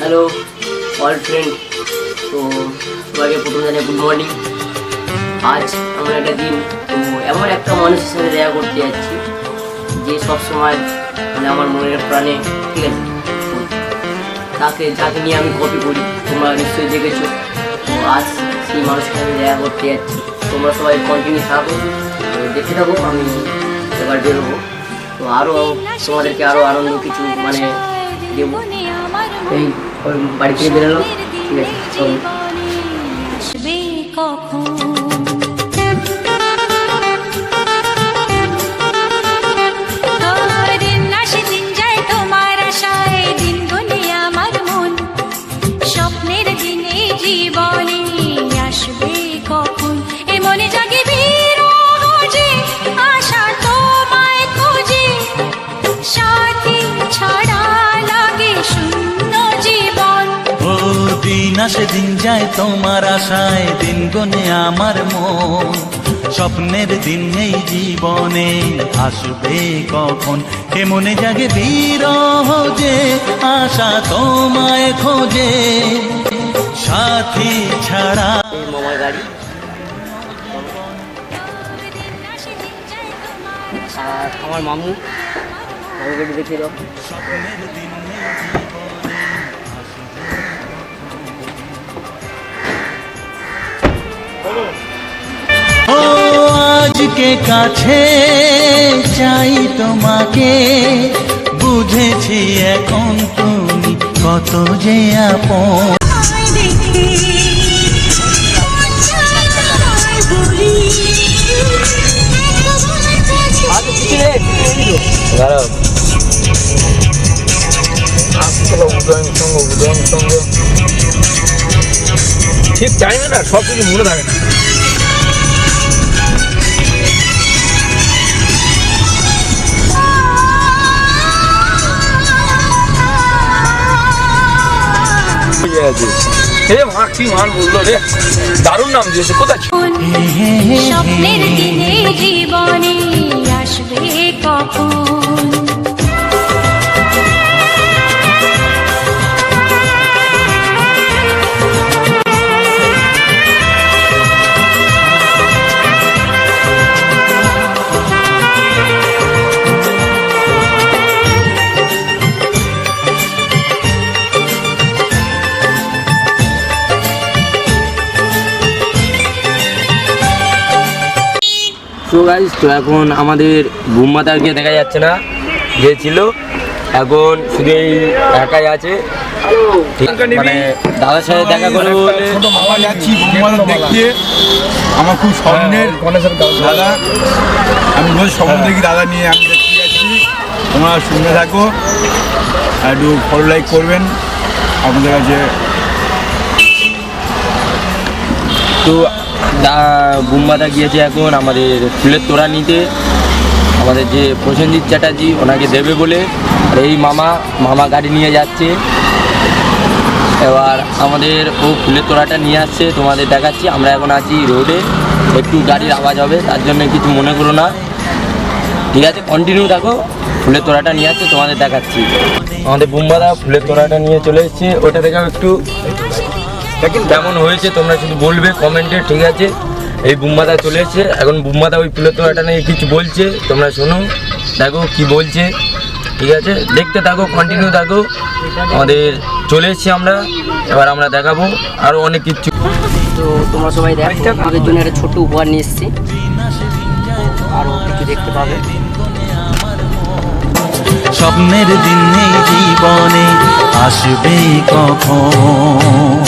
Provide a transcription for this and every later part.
Hello all friend তো সবাইকে প্রথম জানাই গুড মর্নিং আজ এমন একটা দিন, তো এমন একটা মানুষের সাথে দেখা করতে যাচ্ছি, যে সবসময় মানে আমার মনের প্রাণে, ঠিক আছে? তাকে, যাকে নিয়ে আমি কপি করি, তোমরা নিশ্চয়ই দেখেছ। তো আজ সেই মানুষের সাথে দেখা করতে যাচ্ছি। তোমরা সবাই কন্টিনিউ থাকো। তো দেখতে থাকো, আমি এবার বেরোবো। তো আরও তোমাদেরকে আরও আনন্দ কিছু মানে দেবো। এই বাড়ি থেকে বেরোলাম। ঠিক আছে কখন? আসে দিন যায় তোমার আশায় দিন গনে আমার মন। স্বপ্নের দিন এই জীবনে আসবে কখন? কে মনে জাগে বিরহ যে আশা তোমায় খোঁজে? সাথী ছাড়া গাড়ি। আর আমার মামু মামু গাড়ি দাও। কাছে চাই তোমাকে। বুঝেছি এখন তুমি কত যে আপন। ঠিক টাইমে না সব কিছু মনে থাকে না। হয়ে আছে। হে মা কি মান বলল রে? দারুণ নাম দিয়েছে, কোথায় স্বপ্নের দিনে জীবনে আসবে কখন? তো গাইজ তো এখন আমাদের বুম্মাদারকে দেখা যাচ্ছে না যে ছিল। এখন শুধু এই একাই আছে। মানে দাদার সাথে দেখা করে দেখতে আমার খুব স্বপ্নের দাদা। আমি রোজ স্বপ্ন দেখি দাদা নিয়ে আমি দেখতে যাচ্ছি। তোমরা শুনে থাকো। আর একটু ফলো লাইক করবেন। আপনাদের কাছে তো দা- বুম্বাদা গিয়েছে এখন আমাদের ফুলের তোড়া নিতে। আমাদের যে প্রসেনজিৎ চ্যাটার্জি ওনাকে দেবে বলে আর এই মামা মামা গাড়ি নিয়ে যাচ্ছে। এবার আমাদের ও ফুলের তোড়াটা নিয়ে আসছে, তোমাদের দেখাচ্ছি। আমরা এখন আছি রোডে, একটু গাড়ির আওয়াজ হবে, তার জন্য কিছু মনে করো না। ঠিক আছে কন্টিনিউ দেখো, ফুলের তোড়াটা নিয়ে আসছে, তোমাদের দেখাচ্ছি। আমাদের বুম্বাদা ফুলের তোড়াটা নিয়ে চলে এসছে, ওটা দেখাও একটু। দেখেন কেমন হয়েছে তোমরা শুধু বলবে কমেন্টে ঠিক আছে? এই বুম্বাদা চলে এসেছে। এখন বুম্বাদা ওই ফুলের তোড়াটা নিয়ে কিছু বলছে তোমরা শোনো দেখো কি বলছে ঠিক আছে? দেখতে থাকো কন্টিনিউ থাকো। আমাদের চলে এসেছি আমরা এবার আমরা দেখাবো আরও অনেক কিছু। তো তোমরা সবাই দেখো আমাদের জন্য একটা ছোট্ট উপহার নিয়ে এসেছি। আরও কিছু দেখতে পাবে। স্বপ্নের দিন জীবনে আসবে কখন?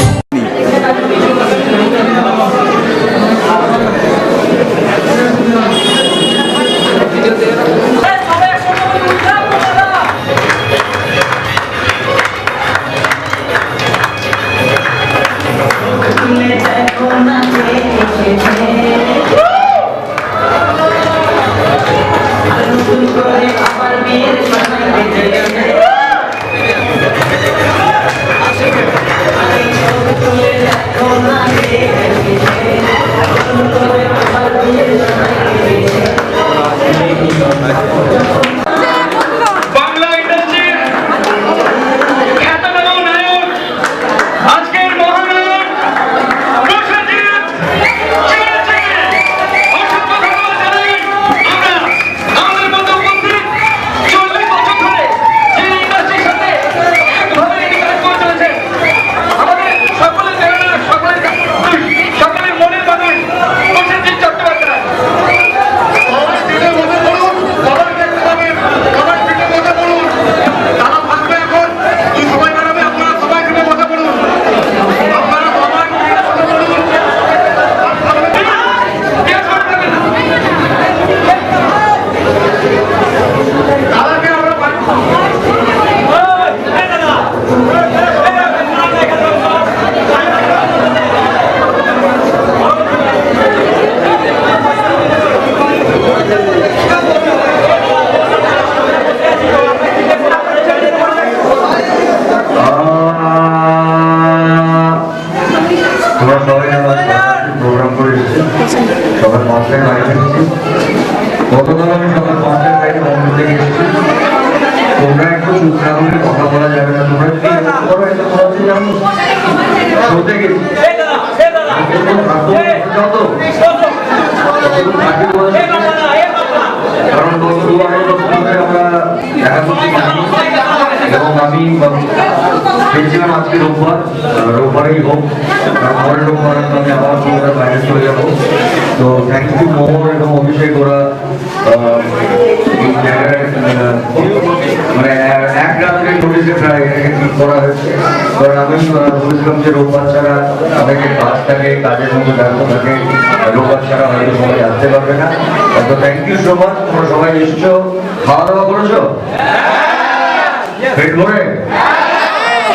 আমরা সবাই প্রোগ্রাম করে এসেছি সকাল পাঁচটায় বাড়ি ফিরেছি গতকাল আমি সকাল পাঁচটায় বাড়ি মন্দির থেকে এসেছি একটু চুপ না কথা বলা যাবে না তোমরা কি করো এটা করেছি আমি শুনতে গেছি কারণ বন্ধু আমরা দেখা করতে পারি এবং আমি ভেবেছিলাম আজকে রোববার রোববারেই হোক পরের রোববার আমি আবার কলকাতার বাইরে চলে যাব। তো থ্যাংক ইউ মোহন এবং অভিষেক ওরা মানে এক রাত্রে নোটিশে প্রায় এটাকে ঠিক করা হয়েছে। কারণ আমি আহ, বলেছিলাম যে রোববার ছাড়া অনেকে কাজ থাকে কাজের মধ্যে ব্যস্ত থাকে রোববার ছাড়া হয়তো সবাই আসতে পারবে না। তো থ্যাংক ইউ সো মাচ তোমরা সবাই এসছো খাওয়া দাওয়া করেছ পেট ভরে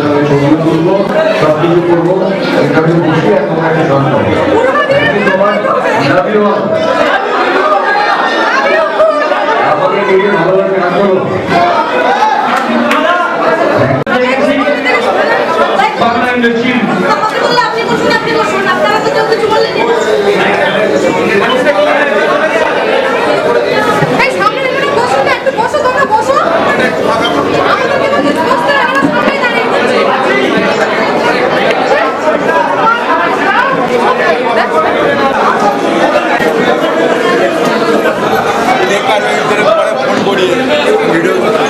সঙ্গে ছবি সব কিছু করব এখানে বসে গান গাবো থ্যাংক ইউ তোমার লাভ ইউ আমাদের এই যে ভালো লাগে গান করো বাংলা ইন্ডাস্ট্রি আমাকে বললে আপনি বসুন আপনি বসুন আপনারা তো কেউ কিছু বললেন এই সামনে এখানে বসুন না একটু বসো তোমরা বসো আমাদেরকে বলছে বসতে আমরা সামনে দাঁড়িয়ে বেকার হয়ে গেলে পরে ফোন করি ভিডিও করতে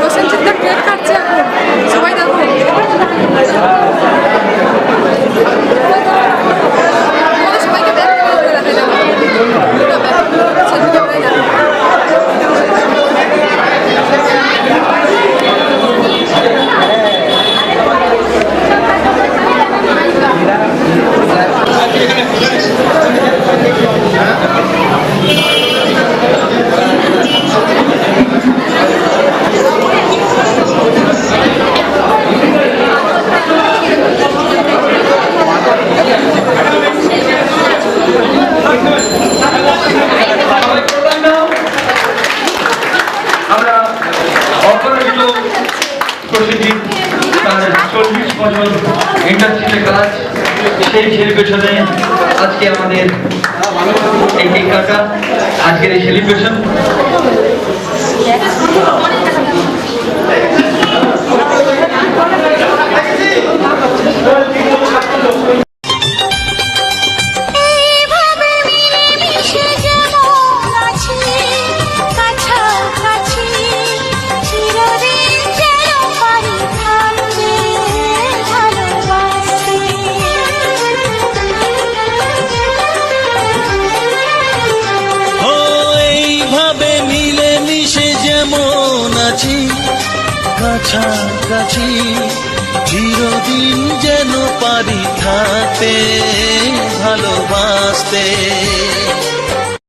প্রসেনজিৎ দা কেক কাটছে এখন সবাই দেখো বলো সবাইকে ব্যাগ করে রাখা যাবে পুরো ব্যাগ সেলফি ক্যামেরায় যাবে আমরা অপরাজিত প্রসেনজিৎ তার চল্লিশ বছর ইন্ডাস্ট্রিতে কাজ, সেই সেলিব্রেশনে আজকে আমাদের এই কেক কাটা আজকের এই সেলিব্রেশন কাছাকাছি চিরদিন যেন পারি থাকতে ভালোবাসতে।